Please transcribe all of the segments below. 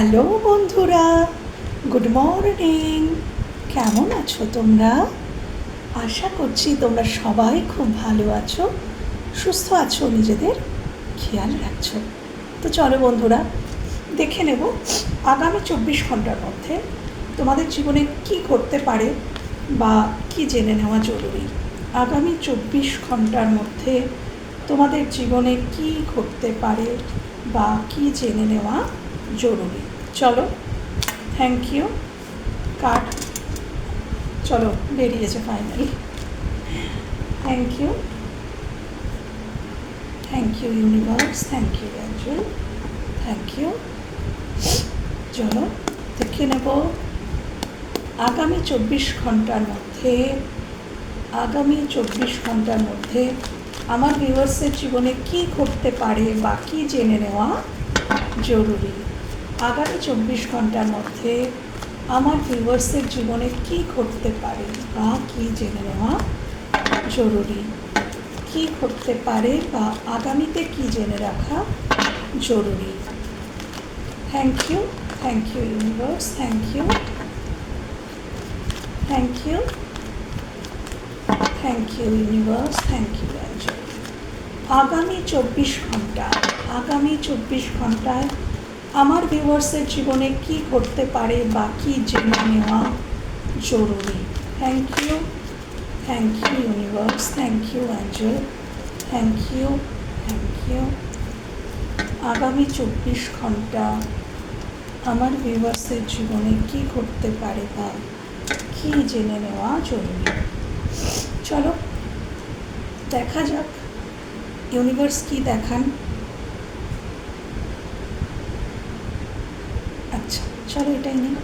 Hello বন্ধুরা, good morning. কেমন আছো তোমরা? আশা করছি তোমরা সবাই খুব ভালো আছো, সুস্থ আছো, নিজেদের খেয়াল রাখছো। তো চলো বন্ধুরা, দেখে নেব আগামী চব্বিশ ঘণ্টার মধ্যে তোমাদের জীবনে কি করতে পারে বা কি জেনে নেওয়া জরুরি। আগামী চব্বিশ ঘণ্টার মধ্যে তোমাদের জীবনে কি ঘটতে পারে বা কি জেনে নেওয়া জরুরি। চলো থ্যাংক ইউ কাট, চলো বেরিয়েছে finally thank you thank you universe thank you angel thank you চলো, দেখে নেব, আগামী চব্বিশ ঘণ্টার মধ্যে, আগামী চব্বিশ ঘণ্টার মধ্যে আমার ভিউয়ার্সের জীবনে কি ঘটতে পারে বা কী জেনে নেওয়া জরুরি। আগামী চব্বিশ ঘণ্টার মধ্যে আমার ভিউয়ার্সের জীবনে কি ঘটতে পারে? বা কি জেনে নেওয়া জরুরি? কি ঘটতে পারে বা আগামীতে কি জেনে রাখা জরুরি? Thank you thank you universe thank you thank you thank you universe thank you আগামী চব্বিশ ঘণ্টা, আগামী চব্বিশ ঘন্টায় আমার ভিউয়ার্সের জীবনে কি ঘটতে পারে বা কী জেনে নেওয়া জরুরি? Thank you thank you universe thank you angel thank you thank you আগামী চব্বিশ ঘণ্টা আমার ভিউয়ার্সের জীবনে কি ঘটতে পারে বা কী জেনে নেওয়া জরুরি? চলো, দেখা যাক। ইউনিভার্স কি দেখান আচ্ছা চলো এটাই নিই।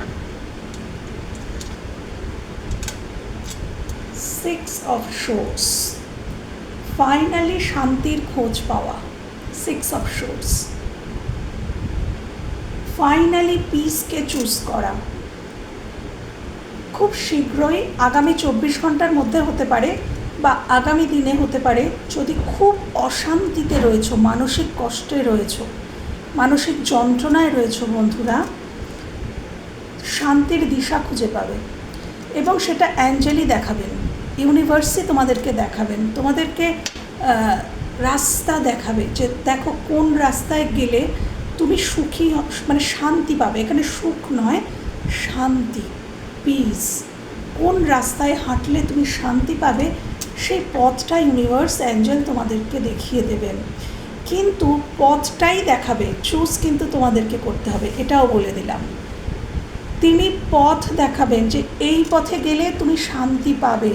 সিক্স অফ শোর্স ফাইনালি শান্তির খোঁজ পাওয়া। সিক্স অফ শোর্স ফাইনালি পিসকে চুজ করা। খুব শীঘ্রই আগামী চব্বিশ ঘণ্টার মধ্যে হতে পারে বা আগামী দিনে হতে পারে যদি খুব অশান্তিতে রয়েছো, মানসিক কষ্টে রয়েছো, মানসিক যন্ত্রণায় রয়েছো বন্ধুরা শান্তির দিশা খুঁজে পাবে। এবং সেটা অ্যাঞ্জেলি দেখাবেন। ইউনিভার্সই তোমাদেরকে দেখাবেন। তোমাদেরকে রাস্তা দেখাবে যে দেখো কোন রাস্তায় গেলে তুমি সুখী মানে শান্তি পাবে। এখানে সুখ নয়, শান্তি পিস কোন রাস্তায় হাঁটলে তুমি শান্তি পাবে, সেই পথটা ইউনিভার্স অ্যাঞ্জেল তোমাদেরকে দেখিয়ে দেবেন। কিন্তু পথটাই দেখাবে, চুজ কিন্তু তোমাদেরকে করতে হবে, এটাও বলে দিলাম। তিনি পথ দেখাবেন যে এই পথে গেলে তুমি শান্তি পাবে।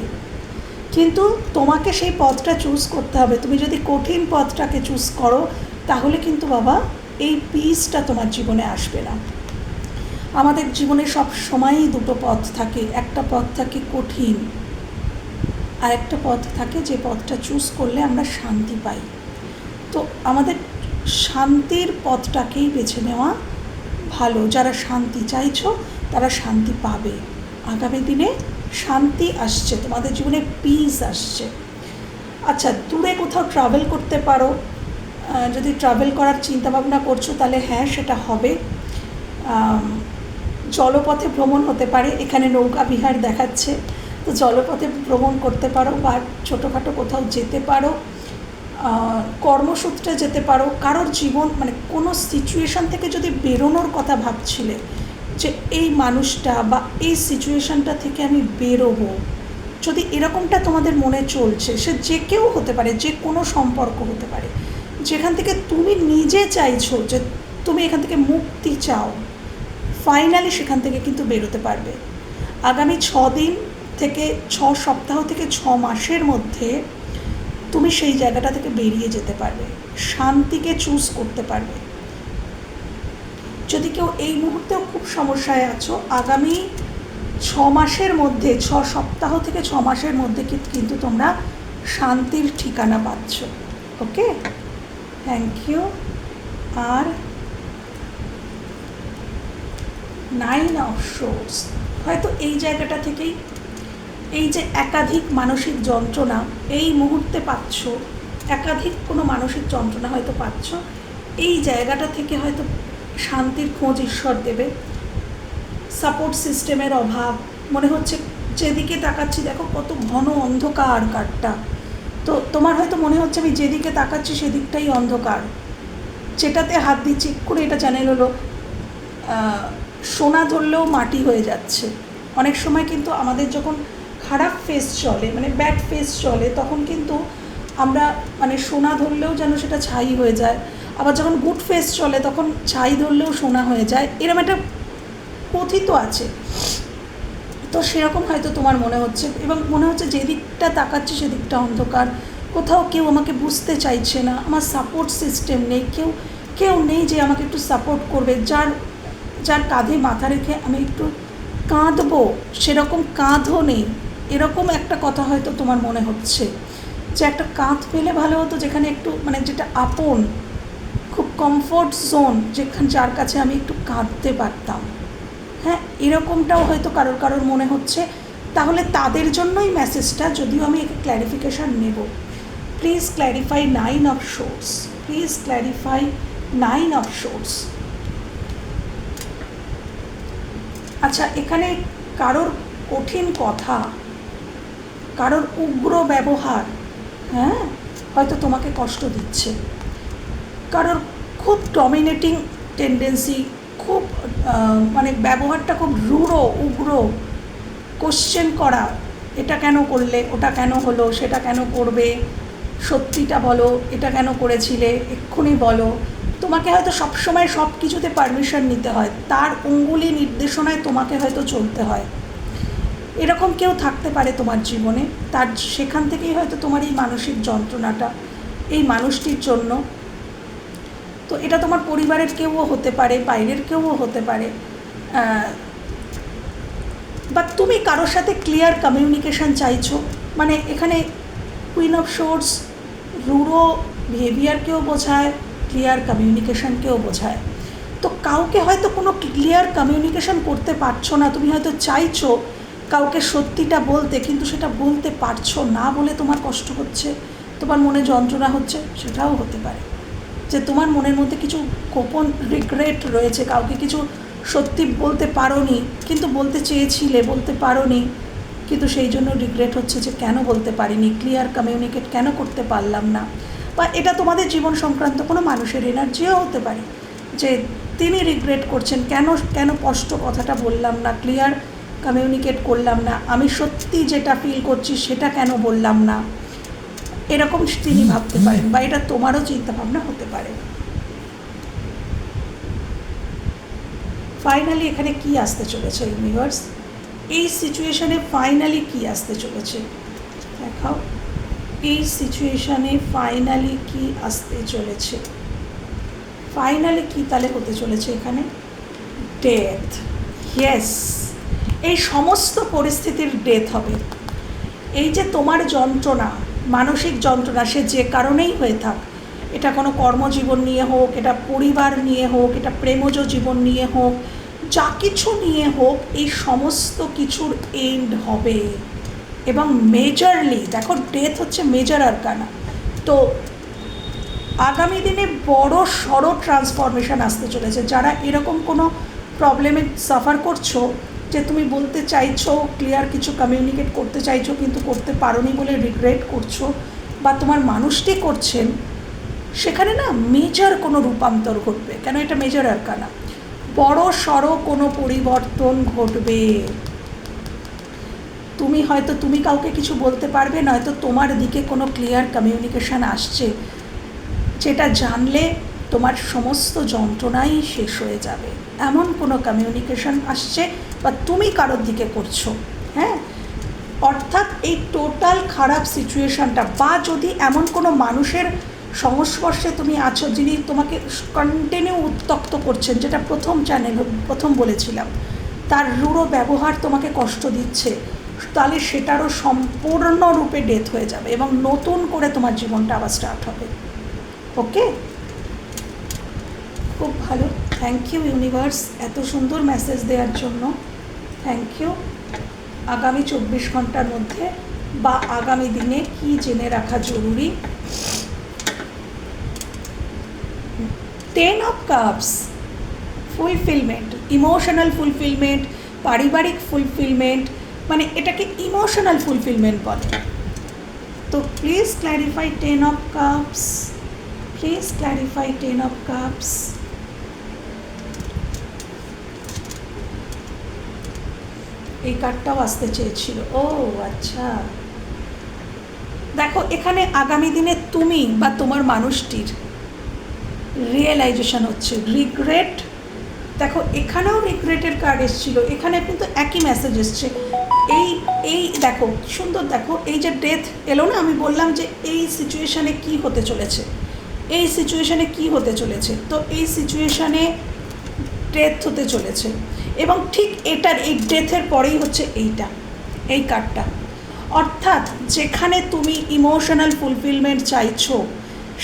কিন্তু তোমাকে সেই পথটা চুজ করতে হবে। তুমি যদি কঠিন পথটাকে চুজ করো, তাহলে কিন্তু বাবা এই পিসটা তোমার জীবনে আসবে না। আমাদের জীবনে সব সময়ই দুটো পথ থাকে। একটা পথ থাকে কঠিন, আর একটা পথ থাকে যে পথটা চুজ করলে আমরা শান্তি পাই। তো আমাদের শান্তির পথটাকেই বেছে নেওয়া ভালো। যারা শান্তি চাইছো তারা শান্তি পাবে। আগামী দিনে শান্তি আসছে, তোমাদের জীবনে পিস আসছে। আচ্ছা দূরে কোথাও ট্রাভেল করতে পারো যদি ট্রাভেল করার চিন্তা ভাবনা করছ, তাহলে হ্যাঁ সেটা হবে। জলপথে ভ্রমণ হতে পারে, এখানে নৌকা বিহার দেখাচ্ছে। তো জলপথে ভ্রমণ করতে পারো বা ছোটোখাটো কোথাও যেতে পারো। কর্মসূত্রে যেতে পারো। কারোর জীবন মানে কোনো সিচুয়েশান থেকে যদি বেরোনোর কথা ভাবছিলে যে এই মানুষটা বা এই সিচুয়েশানটা থেকে আমি বেরোবো। যদি এরকমটা তোমাদের মনে চলছে, সে যে কেউ হতে পারে, যে কোনো সম্পর্ক হতে পারে, যেখান থেকে তুমি নিজে চাইছো যে তুমি এখান থেকে মুক্তি চাও ফাইনালি সেখান থেকে কিন্তু বেরোতে পারবে। আগামী ছ দিন থেকে ছ সপ্তাহ থেকে ছ মাসের মধ্যে তুমি সেই জায়গাটা থেকে বেরিয়ে যেতে পারবে। শান্তিকে চুজ করতে পারবে। যদি কেউ এই মুহূর্তেও খুব সমস্যায় আছো, আগামী ছ মাসের মধ্যে, ছ সপ্তাহ থেকে ছ মাসের মধ্যে কিন্তু তোমরা শান্তির ঠিকানা পাচ্ছ। ওকে? থ্যাংক ইউ আর নাইন অফ শোর্স হয়তো এই জায়গাটা থেকেই এই যে একাধিক মানসিক যন্ত্রণা এই মুহূর্তে পাচ্ছ, একাধিক কোনো মানসিক যন্ত্রণা হয়তো পাচ্ছ, এই জায়গাটা থেকে হয়তো শান্তির খোঁজ ঈশ্বর দেবে। সাপোর্ট সিস্টেমের অভাব। মনে হচ্ছে যেদিকে তাকাচ্ছি, দেখো কত ঘন অন্ধকার কাঠটা। তো তোমার হয়তো মনে হচ্ছে আমি যেদিকে তাকাচ্ছি, সেদিকটাই অন্ধকার। যেটাতে হাত দিচ্ছি করে এটা চ্যানেল হলো সোনা ধরলেও মাটি হয়ে যাচ্ছে। অনেক সময় কিন্তু আমাদের যখন খারাপ ফেস চলে মানে ব্যাড ফেস চলে, তখন কিন্তু আমরা মানে সোনা ধরলেও যেন সেটা ছাই হয়ে যায়। আবার যখন গুড ফেস চলে, তখন ছাই ধরলেও সোনা হয়ে যায়। এরকম একটা কথিত আছে। তো সেরকম হয়তো তোমার মনে হচ্ছে। এবং মনে হচ্ছে যেদিকটা তাকাচ্ছি সেদিকটা অন্ধকার। কোথাও কেউ আমাকে বুঝতে চাইছে না। আমার সাপোর্ট সিস্টেম নেই। কেউ কেউ নেই যে আমাকে একটু সাপোর্ট করবে। যার যার কাঁধে মাথা রেখে আমি একটু কাঁদবো, সেরকম কাঁধও নেই। এরকম একটা কথা হয়তো তোমার মনে হচ্ছে। যে একটা কাঁধ পেলে ভালো হতো, যেখানে একটু মানে যেটা আপন খুব কমফোর্ট জোন যেখানে যার কাছে আমি একটু কাঁদতে পারতাম। হ্যাঁ এরকমটাও হয়তো কারোর কারোর মনে হচ্ছে। তাহলে তাদের জন্যই মেসেজটা যদিও আমি একে ক্ল্যারিফিকেশান নেব। Please clarify nine of swords please clarify nine of swords আচ্ছা এখানে কারোর কঠিন কথা, কারোর উগ্র ব্যবহার হ্যাঁ হয়তো তোমাকে কষ্ট দিচ্ছে। কারোর খুব ডমিনেটিং টেন্ডেন্সি খুব মানে ব্যবহারটা খুব রূঢ়, উগ্র কোশ্চেন করা, এটা কেন করলে, ওটা কেন হলো, সেটা কেন করবে, সত্যিটা বলো, এটা কেন করেছিলে, এক্ষুনি বলো। তোমাকে হয়তো সবসময় সব কিছুতে পারমিশন নিতে হয়, তার অঙ্গুলি নির্দেশনায় তোমাকে হয়তো চলতে হয়। এরকম কেউ থাকতে পারে তোমার জীবনে, তার, সেখান থেকেই হয়তো তোমার এই মানসিক যন্ত্রণাটা, এই মানুষটির জন্য। তো এটা তোমার পরিবারের কেউও হতে পারে, বাইরের কেউও হতে পারে। বা তুমি কারোর সাথে ক্লিয়ার কমিউনিকেশন চাইছো? মানে এখানে কুইন অফ শোর্স রুড়ো বিহেভিয়ারকেও বোঝায় ক্লিয়ার কমিউনিকেশনকেও বোঝায়। তো কাউকে হয়তো কোনো ক্লিয়ার কমিউনিকেশন করতে পারছ না, তুমি হয়তো চাইছো কাউকে সত্যিটা বলতে, কিন্তু সেটা বলতে পারছ না বলে তোমার কষ্ট হচ্ছে, তোমার মনে যন্ত্রণা হচ্ছে, সেটাও হতে পারে। যে তোমার মনের মধ্যে কিছু গোপন রিগ্রেট রয়েছে, কাউকে কিছু সত্যি বলতে পারোনি, কিন্তু বলতে চেয়েছিলে, বলতে পারোনি, কিন্তু সেই জন্য রিগ্রেট হচ্ছে যে কেন বলতে পারিনি ক্লিয়ার কমিউনিকেট কেন করতে পারলাম না? বা এটা তোমাদের জীবন সংক্রান্ত কোনো মানুষের এনার্জিও হতে পারে, যে তিনি রিগ্রেট করছেন, কেন কেন স্পষ্ট কথাটা বললাম না ক্লিয়ার কমিউনিকেট করলাম না, আমি সত্যি যেটা ফিল করছি সেটা কেন বললাম না? এরকম তিনি ভাবতে পারেন বা এটা তোমারও চিন্তাভাবনা হতে পারে। ফাইনালি এখানে কি আসতে চলেছে ইউনিভার্স এই সিচুয়েশনে ফাইনালি কি আসতে চলেছে? দেখাও। এই সিচুয়েশনে ফাইনালি কি আসতে চলেছে? ফাইনালি কি তাহলে হতে চলেছে এখানে? ডেথ ইয়েস এই সমস্ত পরিস্থিতির ডেথ হবে। এই যে তোমার যন্ত্রণা মানসিক যন্ত্রণা, সে যে কারণেই হয়ে থাক, এটা কোনো কর্মজীবন নিয়ে হোক, এটা পরিবার নিয়ে হোক, এটা প্রেমজ জীবন নিয়ে হোক, যা কিছু নিয়ে হোক, এই সমস্ত কিছুর এন্ড হবে। এবং মেজরলি দেখো ডেথ হচ্ছে মেজর আরকানা। তো আগামী দিনে বড়, সড়ো ট্রান্সফরমেশন আসতে চলেছে। যারা এরকম কোনো প্রবলেমে সাফার করছ যে তুমি বলতে চাইছো ক্লিয়ার কিছু কমিউনিকেট করতে চাইছো, কিন্তু করতে পারোনি বলে রিগ্রেট করছ বা তোমার মানুষটি করছেন, সেখানে না মেজর কোনো রূপান্তর ঘটবে। কেন এটা মেজর আরকানা বড় সড়ো কোনো পরিবর্তন ঘটবে। তুমি হয়তো, তুমি কাউকে কিছু বলতে পারবে, নয়তো তোমার দিকে কোনো ক্লিয়ার কমিউনিকেশান আসছে। যেটা জানলে তোমার সমস্ত যন্ত্রণাই শেষ হয়ে যাবে। এমন কোনো কমিউনিকেশন আসছে বা তুমি কারোর দিকে করছ হ্যাঁ? অর্থাৎ এই টোটাল খারাপ সিচুয়েশনটা বা যদি এমন কোনো মানুষের সংস্পর্শে তুমি আছো যিনি তোমাকে কন্টিনিউ উত্তক্ত করছেন, যেটা প্রথম চ্যানেল প্রথম বলেছিলাম, তার রূঢ় ব্যবহার তোমাকে কষ্ট দিচ্ছে, তাহলে সেটারও সম্পূর্ণরূপে ডেথ হয়ে যাবে এবং নতুন করে তোমার জীবনটা আবার স্টার্ট হবে। ওকে খুব ভালো। থ্যাংক ইউ ইউনিভার্স এত সুন্দর মেসেজ দেওয়ার জন্য। থ্যাংক ইউ আগামী চব্বিশ ঘণ্টার মধ্যে বা আগামী দিনে কি জেনে রাখা জরুরি? Ten of cups fulfilment emotional fulfilment পারিবারিক ফুলফিলমেন্ট মানে এটাকে ইমোশনাল ফুলফিলমেন্ট বলে। তো please clarify ten of cups please clarify ten of cups এই কার্ডটাও আসতে চেয়েছিল। ও আচ্ছা। দেখো, এখানে আগামী দিনে তুমি বা তোমার মানুষটির রিয়েলাইজেশন হচ্ছে। রিগ্রেট দেখো, এখানেও রিগ্রেটের কার্ড এসেছিল। এখানে কিন্তু একই মেসেজ এসছে। এই এই দেখো, সুন্দর দেখো, এই যে ডেথ এলো না, আমি বললাম যে এই সিচুয়েশানে কি হতে চলেছে? এই সিচুয়েশানে কি হতে চলেছে? তো এই সিচুয়েশানে ডেথ হতে চলেছে। এবং ঠিক এটার এই ডেথের পরেই হচ্ছে এইটা, এই কার্ডটা অর্থাৎ যেখানে তুমি ইমোশনাল ফুলফিলমেন্ট চাইছো,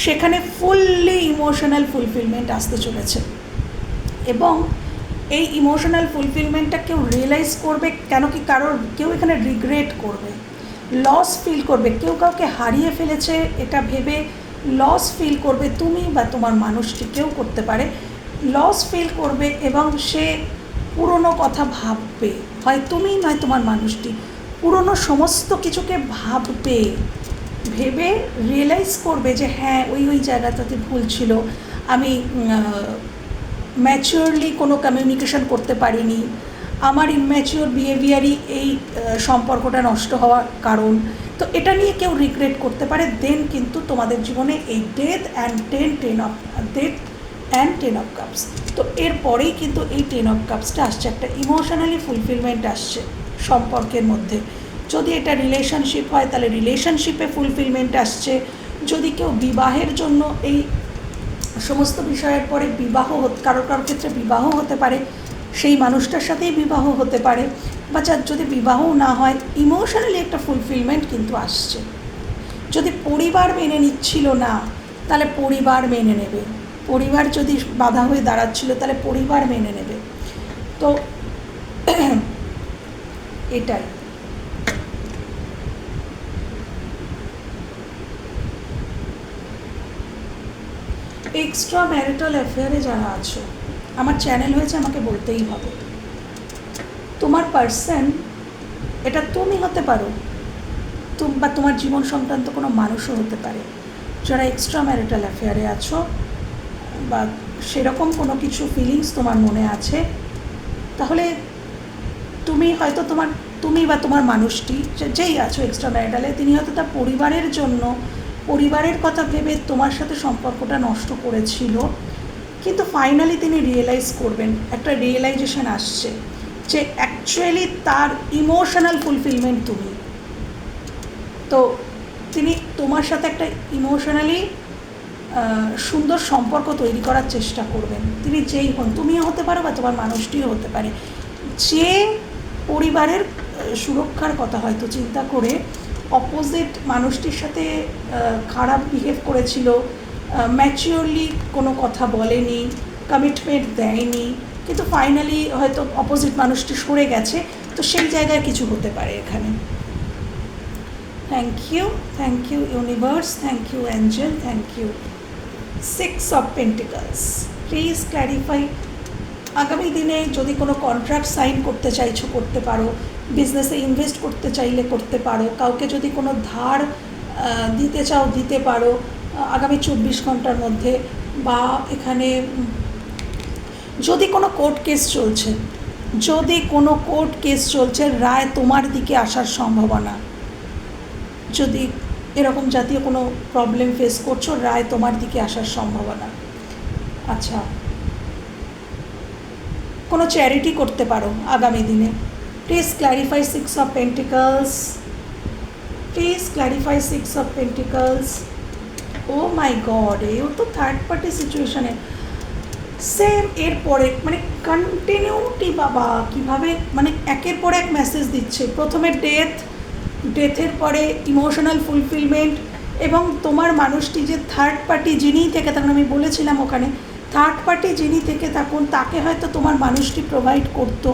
সেখানে ফুললি ইমোশনাল ফুলফিলমেন্ট আসতে চলেছে। এবং এই ইমোশনাল ফুলফিলমেন্টটা কেউ রিয়েলাইজ করবে কেন কি কারোর, কেউ এখানে রিগ্রেট করবে লস ফিল করবে। কেউ কাউকে হারিয়ে ফেলেছে, এটা ভেবে লস ফিল করবে তুমি বা তোমার মানুষটি, কেউ করতে পারে। লস ফিল করবে এবং সে পুরনো কথা ভাববে। হয় তুমি নয় তোমার মানুষটি। পুরনো সমস্ত কিছুকে ভাববে। ভেবে রিয়েলাইজ করবে যে হ্যাঁ ওই ওই জায়গাটাতে ভুল ছিল। আমি ম্যাচিওরলি কোনো কমিউনিকেশন করতে পারিনি। আমার ইনম্যাচিওর বিহেভিয়ারই এই সম্পর্কটা নষ্ট হওয়ার কারণ। তো এটা নিয়ে কেউ রিগ্রেট করতে পারে। দেন কিন্তু তোমাদের জীবনে এই death and ten ten of death and ten of cups তো এরপরেই কিন্তু এই টেন অফ কাপসটা আসছে, একটা ইমোশনালি ফুলফিলমেন্ট আসছে সম্পর্কের মধ্যে। যদি এটা রিলেশনশিপ হয়, তাহলে রিলেশনশিপে ফুলফিলমেন্ট আসছে। যদি কেউ বিবাহের জন্য এই সমস্ত বিষয়ের পরে বিবাহ কারোর কারোর ক্ষেত্রে বিবাহ হতে পারে, সেই মানুষটার সাথেই বিবাহ হতে পারে। বা যার যদি বিবাহ না হয় ইমোশনালি একটা ফুলফিলমেন্ট কিন্তু আসছে। যদি পরিবার মেনে নিচ্ছিল না, তাহলে পরিবার মেনে নেবে। পরিবার যদি বাধা হয়ে দাঁড়াচ্ছিল, তাহলে পরিবার মেনে নেবে। তো এটাই। এক্সট্রা ম্যারিটাল অ্যাফেয়ারে যারা আছো, আমার চ্যানেল হয়েছে, আমাকে বলতেই হবে। তোমার পার্সন এটা তুমি হতে পারো। বা তোমার জীবন সংক্রান্ত কোনো মানুষও হতে পারে। যারা এক্সট্রা ম্যারিটাল অ্যাফেয়ারে আছো বা সেরকম কোনো কিছু ফিলিংস তোমার মনে আছে? তাহলে তুমি হয়তো তোমার, তুমি বা তোমার মানুষটি যেই আছো এক্সট্রা ম্যারিটালে তিনি হয়তো তার পরিবারের জন্য, পরিবারের কথা ভেবে তোমার সাথে সম্পর্কটা নষ্ট করেছিল। কিন্তু ফাইনালি তিনি রিয়েলাইজ করবেন, একটা রিয়েলাইজেশন আসছে যে অ্যাকচুয়ালি তার ইমোশনাল ফুলফিলমেন্ট তুমি। তো তিনি তোমার সাথে একটা ইমোশনালি সুন্দর সম্পর্ক তৈরি করার চেষ্টা করবেন। তিনি যেই হন, তুমিও হতে পারো বা তোমার মানুষটিও হতে পারে। যে পরিবারের সুরক্ষার কথা হয়তো চিন্তা করে অপোজিট মানুষটির সাথে খারাপ বিহেভ করেছিল ম্যাচিওরলি কোনো কথা বলেনি কমিটমেন্ট দেয়নি, কিন্তু ফাইনালি হয়তো অপোজিট মানুষটি সরে গেছে, তো সেই জায়গায় কিছু হতে পারে এখানে। Thank you thank you universe thank you angel thank you six of pentacles please clarify আগামী দিনে যদি কোনো কন্ট্রাক্ট সাইন করতে চাইছো, করতে পারো। বিজনেসে ইনভেস্ট করতে চাইলে করতে পারো। কাউকে যদি কোনো ধার দিতে চাও, দিতে পারো। আগামী চব্বিশ ঘণ্টার মধ্যে বা এখানে যদি কোনো কোর্ট কেস চলছে, যদি কোনো কোর্ট কেস চলছে, রায় তোমার দিকে আসার সম্ভাবনা। যদি এরকম জাতীয় কোনো প্রবলেম ফেস করছ, রায় তোমার দিকে আসার সম্ভাবনা। আচ্ছা। কোনো চ্যারিটি করতে পারো আগামী দিনে। Please clarify six of pentacles please clarify six of pentacles oh my God এও তো থার্ড পার্টি সিচুয়েশানে সেম এরপরে মানে কন্টিনিউটি বাবা, কীভাবে মানে একের পর এক মেসেজ দিচ্ছে। প্রথমে ডেথ ডেথের পরে ইমোশনাল ফুলফিলমেন্ট এবং তোমার মানুষটি যে থার্ড পার্টি যিনিই থেকে তখন আমি বলেছিলাম ওখানে থার্ড পার্টি যিনি থেকে থাকুন তাকে হয়তো তোমার মানুষটি প্রোভাইড করতো,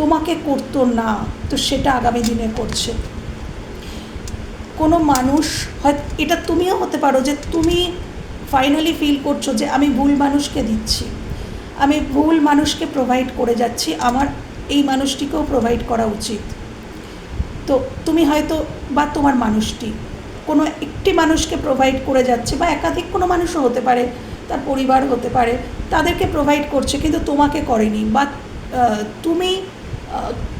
তোমাকে করতো না, তো সেটা আগামী দিনে করছে। কোনো মানুষ হয় এটা তুমিও হতে পারো যে তুমি ফাইনালি ফিল করছ যে আমি ভুল মানুষকে দিচ্ছি, আমি ভুল মানুষকে প্রোভাইড করে যাচ্ছি, আমার এই মানুষটিকেও প্রোভাইড করা উচিত। তো তুমি হয়তো বা তোমার মানুষটি কোনো একটি মানুষকে প্রোভাইড করে যাচ্ছে বা একাধিক কোনো মানুষও হতে পারে, তার পরিবার হতে পারে, তাদেরকে প্রোভাইড করছে কিন্তু তোমাকে করেনি বা তুমি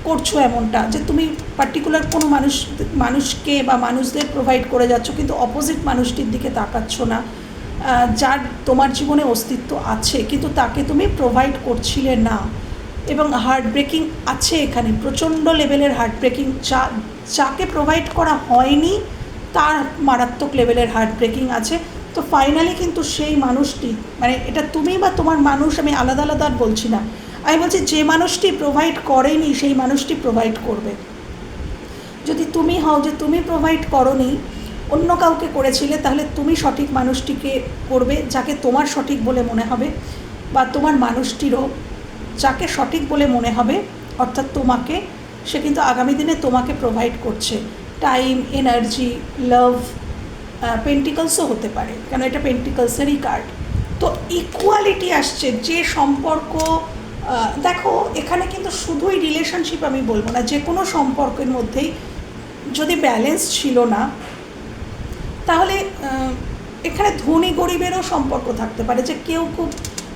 করছ এমনটা যে তুমি পার্টিকুলার কোনো মানুষ, মানুষকে বা মানুষদের প্রোভাইড করে যাচ্ছ কিন্তু অপোজিট মানুষটির দিকে তাকাচ্ছ না। যার তোমার জীবনে অস্তিত্ব আছে কিন্তু তাকে তুমি প্রোভাইড করছিলে না। এবং হার্ট ব্রেকিং আছে এখানে। প্রচণ্ড লেভেলের হার্ট ব্রেকিং যা, যাকে প্রোভাইড করা হয়নি, তার মারাত্মক লেভেলের হার্ট ব্রেকিং আছে। তো ফাইনালি কিন্তু সেই মানুষটি মানে এটা তুমি বা তোমার মানুষ, আমি আলাদা আলাদা আর বলছি না। আমি বলছি যে মানুষটি প্রোভাইড করেনি, সেই মানুষটি প্রোভাইড করবে। যদি তুমি হও, যে তুমি প্রোভাইড করনি, অন্য কাউকে করেছিলে, তাহলে তুমি সঠিক মানুষটিকে করবে, যাকে তোমার সঠিক বলে মনে হবে, বা তোমার মানুষটিরও যাকে সঠিক বলে মনে হবে, অর্থাৎ তোমাকে, সে কিন্তু আগামী দিনে তোমাকে প্রোভাইড করছে। টাইম এনার্জি লাভ পেন্টিকলসও হতে পারে, কেন এটা পেন্টিকলসেরই কার্ড তো ইকুয়ালিটি আসছে, যে সম্পর্ক দেখো, এখানে কিন্তু শুধুই রিলেশনশিপ আমি বলব না, যে কোনো সম্পর্কের মধ্যেই যদি ব্যালেন্স ছিল না, তাহলে এখানে ধনী গরিবেরও সম্পর্ক থাকতে পারে, যে কেউ খুব,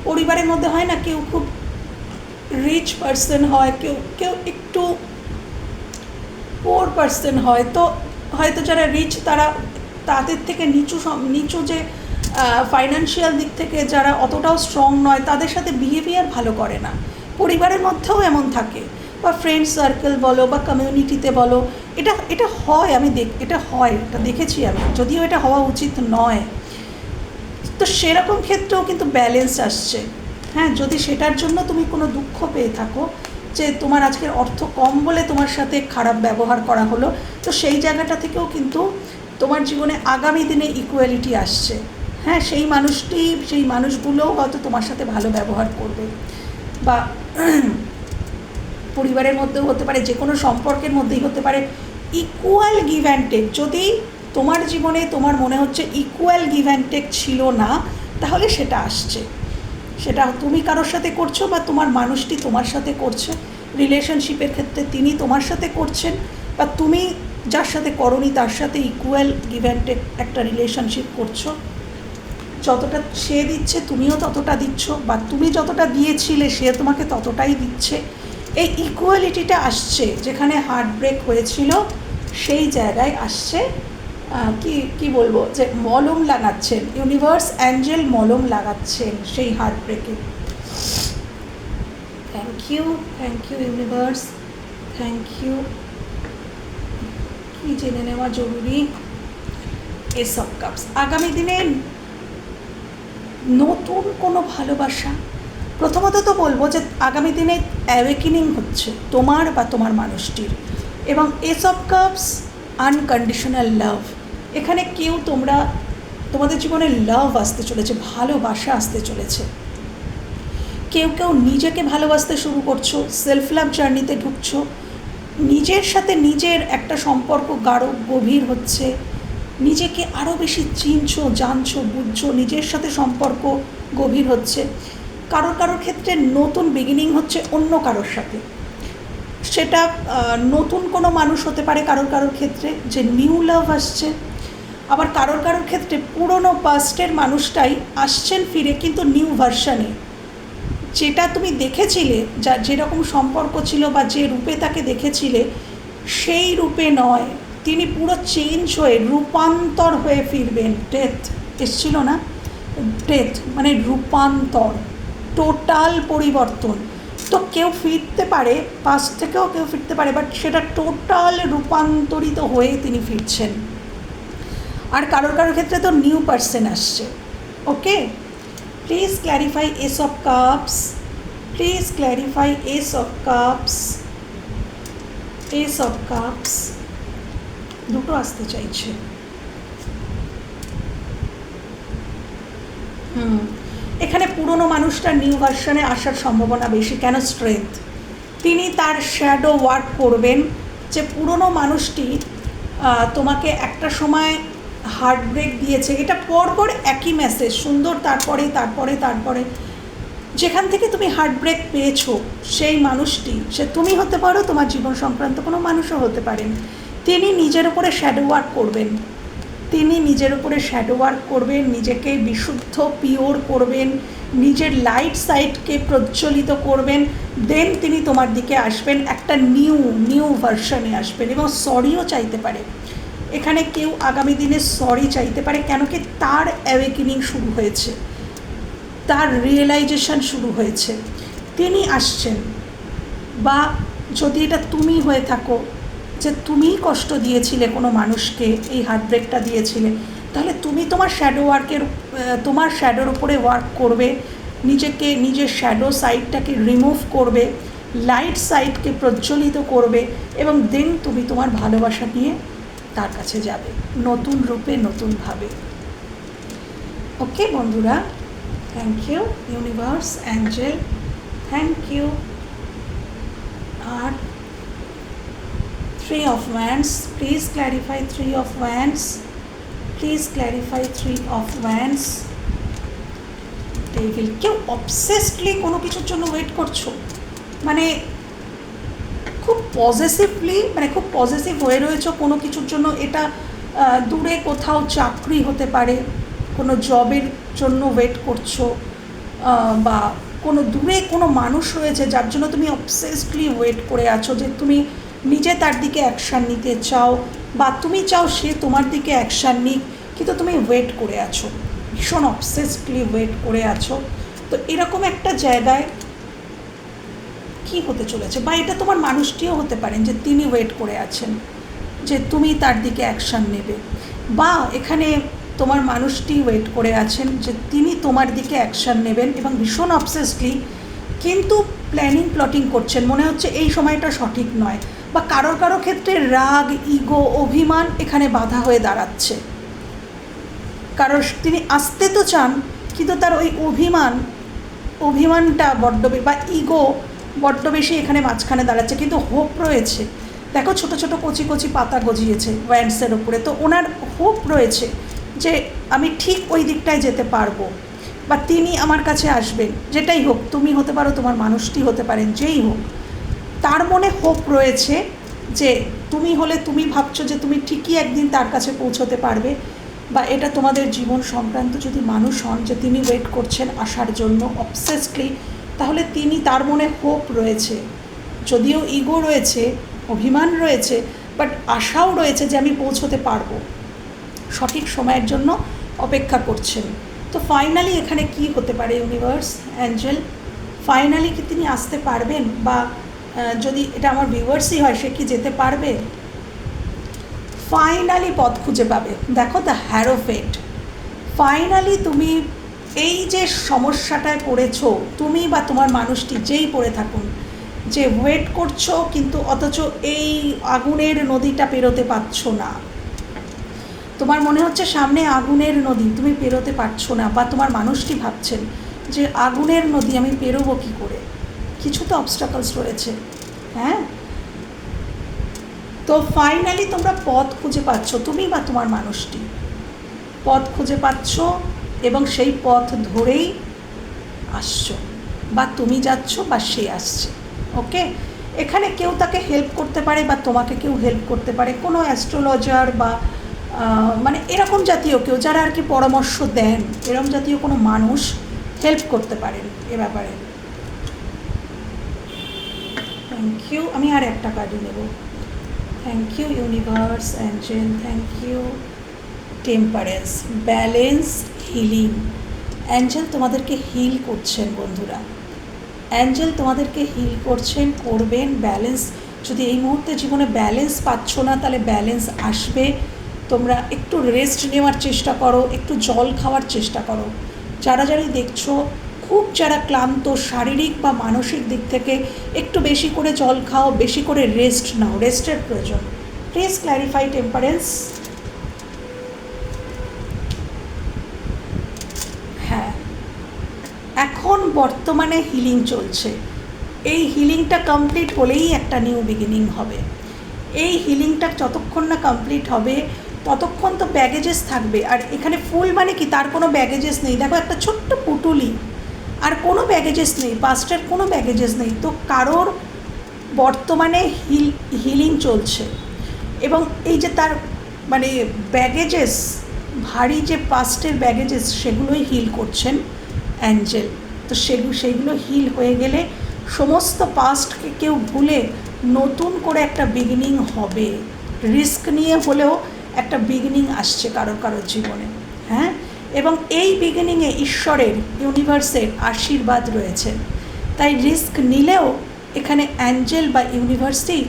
পরিবারের মধ্যে হয় না, কেউ খুব রিচ পার্সন হয়, কেউ কেউ একটু পোর পার্সন হয়, তো হয়তো যারা রিচ তারা তাদের থেকে নিচু নিচু যে ফাইন্যান্সিয়াল দিক থেকে যারা অতটাও স্ট্রং নয়, তাদের সাথে বিহেভিয়ার ভালো করে না। পরিবারের মধ্যেও এমন থাকে। বা ফ্রেন্ড সার্কেল বলো, বা কমিউনিটিতে বলো, এটা এটা হয়, আমি দেখ, এটা হয়, এটা দেখেছি আমি। যদিও এটা হওয়া উচিত নয়। তো সেরকম ক্ষেত্রেও কিন্তু ব্যালেন্স আসছে। হ্যাঁ যদি সেটার জন্য তুমি কোনো দুঃখ পেয়ে থাকো যে তোমার আজকের অর্থ কম বলে তোমার সাথে খারাপ ব্যবহার করা হলো, তো সেই জায়গাটা থেকেও কিন্তু তোমার জীবনে আগামী দিনে ইকুয়ালিটি আসছে। হ্যাঁ সেই মানুষটি, সেই মানুষগুলোও হয়তো তোমার সাথে ভালো ব্যবহার করবে। বা পরিবারের মধ্যেও হতে পারে, যে কোনো সম্পর্কের মধ্যেই হতে পারে। ইকুয়াল গিভ অ্যান্ড টেক যদি তোমার জীবনে তোমার মনে হচ্ছে ইকুয়াল গিভ অ্যান্ড টেক ছিল না, তাহলে সেটা আসছে। সেটা তুমি কারোর সাথে করছ বা তোমার মানুষটি তোমার সাথে করছে? রিলেশনশিপের ক্ষেত্রে তিনি তোমার সাথে করছেন বা তুমি যার সাথে করনি তার সাথে ইকুয়াল গিভ অ্যান্ড একটা রিলেশনশিপ করছ? যতটা সে দিচ্ছে তুমিও ততটা দিচ্ছ বা তুমি যতটা দিয়েছিলে সে তোমাকে ততটাই দিচ্ছে। এই ইকুয়ালিটিটা আসছে, যেখানে হার্ট ব্রেক হয়েছিল, সেই জায়গায় আসছে কি কি বলব? যে মলম লাগাচ্ছেন ইউনিভার্স অ্যাঞ্জেল মলম লাগাচ্ছেন সেই হার্ট ব্রেকে thank you thank you universe thank you কি জেনে নেওয়া জরুরি? এসব কাপস আগামী দিনে নতুন কোনো ভালোবাসা? প্রথমত তো বলব যে আগামী দিনে অ্যাওয়েকিনিং হচ্ছে তোমার বা তোমার মানুষটির। এবং এসব কাপস আনকন্ডিশনাল লাভ এখানে কেউ তোমরা, তোমাদের জীবনে লাভ আসতে চলেছে, ভালোবাসা আসতে চলেছে। কেউ কেউ নিজেকে ভালোবাসতে শুরু করছ সেলফ লাভ জার্নিতে ঢুকছো, নিজের সাথে নিজের একটা সম্পর্ক গাঢ়, গভীর হচ্ছে, নিজেকে আরও বেশি চিনছো, জানছো, বুঝছ, নিজের সাথে সম্পর্ক গভীর হচ্ছে। কারোর কারোর ক্ষেত্রে নতুন বিগিনিং হচ্ছে অন্য কারোর সাথে। সেটা নতুন কোনো মানুষ হতে পারে কারোর কারোর ক্ষেত্রে, যে নিউ লাভ আসছে। আবার কারোর কারোর ক্ষেত্রে পুরনো পাস্টের মানুষটাই আসছেন ফিরে কিন্তু নিউ ভার্সানে যেটা তুমি দেখেছিলে, যা যেরকম সম্পর্ক ছিল বা যে রূপে তাকে দেখেছিলে, সেই রূপে নয়। তিনি পুরো চেঞ্জ হয়ে, রূপান্তর হয়ে ফিরবেন। ডেথ এসছিল না? ডেথ মানে রূপান্তর টোটাল পরিবর্তন। তো কেউ ফিরতে পারে পাশ থেকেও কেউ ফিরতে পারে বাট সেটা টোটাল রূপান্তরিত হয়ে তিনি ফিরছেন। আর কারোর কারোর ক্ষেত্রে তো নিউ পার্সন আসছে okay please clarify ace of cups please clarify ace of cups ace of cups দুটো আসতে চাইছে। হুম, এখানে পুরনো মানুষটা নিউ ভার্সনে আসার সম্ভাবনা বেশি, কেন স্ট্রেংথ তিনি তার শ্যাডো ওয়ার্ক করবেন যে পুরনো মানুষটি তোমাকে একটা সময় হার্ট ব্রেক দিয়েছে। এটা পরপর একই মেসেজ সুন্দর তারপরে তারপরে তারপরে। যেখান থেকে তুমি হার্ট ব্রেক পেয়েছ, সেই মানুষটি, সে তুমি হতে পারো, তোমার জীবন সংক্রান্ত কোনো মানুষও হতে পারেন তিনি নিজের উপরে শ্যাডো ওয়ার্ক করবেন। তিনি নিজের উপরে শ্যাডো ওয়ার্ক করবেন, নিজেকে বিশুদ্ধ পিওর করবেন, নিজের লাইট সাইডকে প্রজ্বলিত করবেন। দেন তিনি তোমার দিকে আসবেন, একটা নিউ নিউ ভার্সনে আসবেন এবং সরিও চাইতে পারে। এখানে কেউ আগামী দিনে সরি চাইতে পারে, কেন কি তার অ্যাওয়েকিনিং শুরু হয়েছে, তার রিয়েলাইজেশন শুরু হয়েছে। তিনি আসছেন, বা যদি এটা তুমি হয়ে থাকো, যে তুমিই কষ্ট দিয়েছিলে কোনো মানুষকে, এই হার্ট ব্রেকটা দিয়েছিলে, তাহলে তুমি তোমার শ্যাডো ওয়ার্কের তোমার শ্যাডোর উপরে ওয়ার্ক করবে, নিজেকে, নিজের শ্যাডো সাইডটাকে রিমুভ করবে লাইট সাইডকে প্রজ্বলিত করবে, এবং দেন তুমি তোমার ভালোবাসা নিয়ে তার কাছে যাবে। নতুন রূপে নতুনভাবে ওকে বন্ধুরা thank you universe angel thank you R of wands, please clarify three of wands, please clarify three of wands devil, কেউ অবসেসডলি কোনো কিছুর জন্য ওয়েট করছ? মানে খুব পজিটিভলি মানে খুব পজিটিভ হয়ে রয়েছে কোনো কিছুর জন্য। এটা দূরে কোথাও চাকরি হতে পারে, কোনো জবের জন্য ওয়েট করছ বা কোনো দূরে কোনো মানুষ রয়েছে যার জন্য তুমি অবসেসডলি ওয়েট করে আছো যে তুমি নিজে তার দিকে অ্যাকশান নিতে চাও, বা তুমি চাও সে তোমার দিকে অ্যাকশান নিক, কিন্তু তুমি ওয়েট করে আছো, ভীষণ অবসেসডলি ওয়েট করে আছো। তো এরকম একটা জায়গায় কি হতে চলেছে? বা এটা তোমার মানুষটিও হতে পারেন যে তিনি ওয়েট করে আছেন, যে তুমি তার দিকে অ্যাকশান নেবে। বা এখানে তোমার মানুষটি ওয়েট করে আছেন যে তিনি তোমার দিকে অ্যাকশান নেবেন এবং ভীষণ অবসেসলি কিন্তু প্ল্যানিং প্লটিং করছেন। মনে হচ্ছে এই সময়টা সঠিক নয়। বা কারোর কারও ক্ষেত্রে রাগ ইগো অভিমান এখানে বাধা হয়ে দাঁড়াচ্ছে। কারণ তিনি আসতে তো চান, কিন্তু তার ওই অভিমান, অভিমানটা বড্ড বা ইগো বড্ড বেশি এখানে মাঝখানে দাঁড়াচ্ছে, কিন্তু হোপ রয়েছে। দেখো ছোট ছোট কচি কচি পাতা গজিয়েছে ওয়্যান্ডসের উপরে। তো ওনার হোপ রয়েছে যে আমি ঠিক ওই দিকটায় যেতে পারব। বা তিনি আমার কাছে আসবেন। যেটাই হোক, তুমি হতে পারো, তোমার মানুষটি হতে পারেন, যেই হোক। তার মনে হোপ রয়েছে যে তুমি হলে, তুমি ভাবছ যে তুমি ঠিকই একদিন তার কাছে পৌঁছতে পারবে। বা এটা তোমাদের জীবন সংক্রান্ত যদি মানুষ হন যে তিনি ওয়েট করছেন আসার জন্য অবসেসডলি তাহলে তিনি তার মনে হোপ রয়েছে। যদিও ইগো রয়েছে, অভিমান রয়েছে বাট আশাও রয়েছে যে আমি পৌঁছতে পারব। সঠিক সময়ের জন্য অপেক্ষা করছেন। তো ফাইনালি এখানে কি হতে পারে ইউনিভার্স অ্যাঞ্জেল ফাইনালি কি তিনি আসতে পারবেন? বা যদি এটা আমার ভিউয়ার্সই হয়, সে কি যেতে পারবে? ফাইনালি পথ খুঁজে পাবে। দেখো দ্য হ্যারোফেট ফাইনালি তুমি এই যে সমস্যাটায় পড়েছো, তুমি বা তোমার মানুষটি যেই পড়ে থাকুন, যে ওয়েট করছ কিন্তু অথচ এই আগুনের নদীটা পেরোতে পারছ না। তোমার মনে হচ্ছে সামনে আগুনের নদী, তুমি পেরোতে পারছ না বা তোমার মানুষটি ভাবছেন যে আগুনের নদী আমি পেরোবো কী করে? কিছু তো অবস্টাকলস রয়েছে হ্যাঁ? তো ফাইনালি তোমরা পথ খুঁজে পাচ্ছ, তুমি বা তোমার মানুষটি। পথ খুঁজে পাচ্ছ এবং সেই পথ ধরেই আসছো, বা তুমি যাচ্ছ বা সে আসছে ওকে এখানে কেউ তাকে হেল্প করতে পারে বা তোমাকে কেউ হেল্প করতে পারে, কোনো অ্যাস্ট্রোলজার বা মানে এরকম জাতীয় কেউ যারা আর কি পরামর্শ দেন, এরকম জাতীয় কোনো মানুষ হেল্প করতে পারেন এ ব্যাপারে। থ্যাংক ইউ আমি আর একটা কার্ডই নেব। Thank you universe angel thank you temperance balance healing angel তোমাদেরকে হিল করছেন, বন্ধুরা। অ্যাঞ্জেল তোমাদেরকে হিল করছেন, করবেন ব্যালেন্স যদি এই মুহূর্তে জীবনে ব্যালেন্স পাচ্ছ না, তাহলে ব্যালেন্স আসবে। তোমরা একটু রেস্ট নেওয়ার চেষ্টা করো, একটু জল খাওয়ার চেষ্টা করো। যারা যারাই দেখছ, খুব যারা ক্লান্ত, শারীরিক বা মানসিক দিক থেকে, একটু বেশি করে জল খাও, বেশি করে রেস্ট নাও। রেস্টের প্রয়োজন। প্লিজ ক্ল্যারিফাই টেম্পারেন্স হ্যাঁ এখন বর্তমানে হিলিং চলছে। এই হিলিংটা কমপ্লিট হলেই একটা নিউ বিগিনিং হবে। এই হিলিংটা যতক্ষণ না কমপ্লিট হবে, ততক্ষণ তো ব্যাগেজেস থাকবে। আর এখানে ফুল মানে কি? তার কোনো ব্যাগেজেস নেই। দেখো, একটা ছোট্ট পুটুলি। আর কোনো ব্যাগেজেস নেই। পাস্টের কোনো ব্যাগেজেস নেই। তো কারোর বর্তমানে হিল হিলিং চলছে। এবং এই যে তার মানে ব্যাগেজেস ভারী যে পাস্টের ব্যাগেজেস সেগুলোই হিল করছেন অ্যাঞ্জেল। তো সেগুলো সেইগুলো হিল হয়ে গেলে সমস্ত পাস্টকে কেউ ভুলে নতুন করে একটা বিগিনিং হবে। রিস্ক নিয়ে হলেও একটা বিগিনিং আসছে কারও কারোর জীবনে হ্যাঁ? এবং এই বিগিনিংয়ে ঈশ্বরের ইউনিভার্সের আশীর্বাদ রয়েছে। তাই রিস্ক নিলেও এখানে অ্যাঞ্জেল বা ইউনিভার্সিটি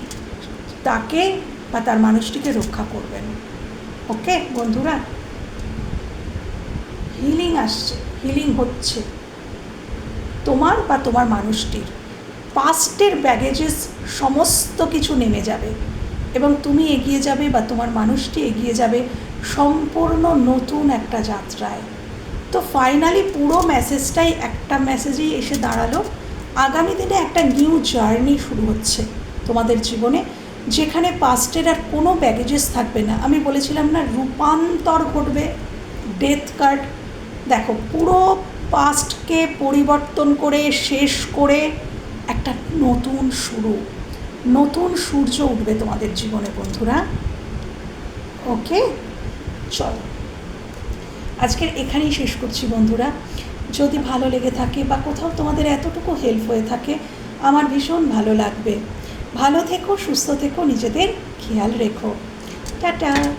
তাকে বা তার মানুষটিকে রক্ষা করবেন। ওকে বন্ধুরা? হিলিং আসছে হিলিং হচ্ছে। তোমার বা তোমার মানুষটির। পাস্টের ব্যাগেজেস সমস্ত কিছু নেমে যাবে এবং তুমি এগিয়ে যাবে বা তোমার মানুষটি এগিয়ে যাবে সম্পূর্ণ নতুন একটা যাত্রায়। তো ফাইনালি পুরো মেসেজটাই একটা মেসেজেই এসে দাঁড়াল। আগামী দিনে একটা নিউ জার্নি শুরু হচ্ছে তোমাদের জীবনে, যেখানে পাস্টের আর কোনো ব্যাগেজেস থাকবে না। আমি বলেছিলাম না, রূপান্তর ঘটবে ডেথ কার্ড দেখো পুরো পাস্টকে পরিবর্তন করে শেষ করে একটা নতুন শুরু। নতুন সূর্য উঠবে তোমাদের জীবনে, বন্ধুরা। ওকে? চলো। আজকের এখানেই শেষ করছি, বন্ধুরা। যদি ভালো লেগে থাকে বা কোথাও তোমাদের এতটুকু হেল্প হয়ে থাকে, আমার ভীষণ ভালো লাগবে। ভালো থেকো, সুস্থ থেকো, নিজেদের খেয়াল রেখো। টাটা!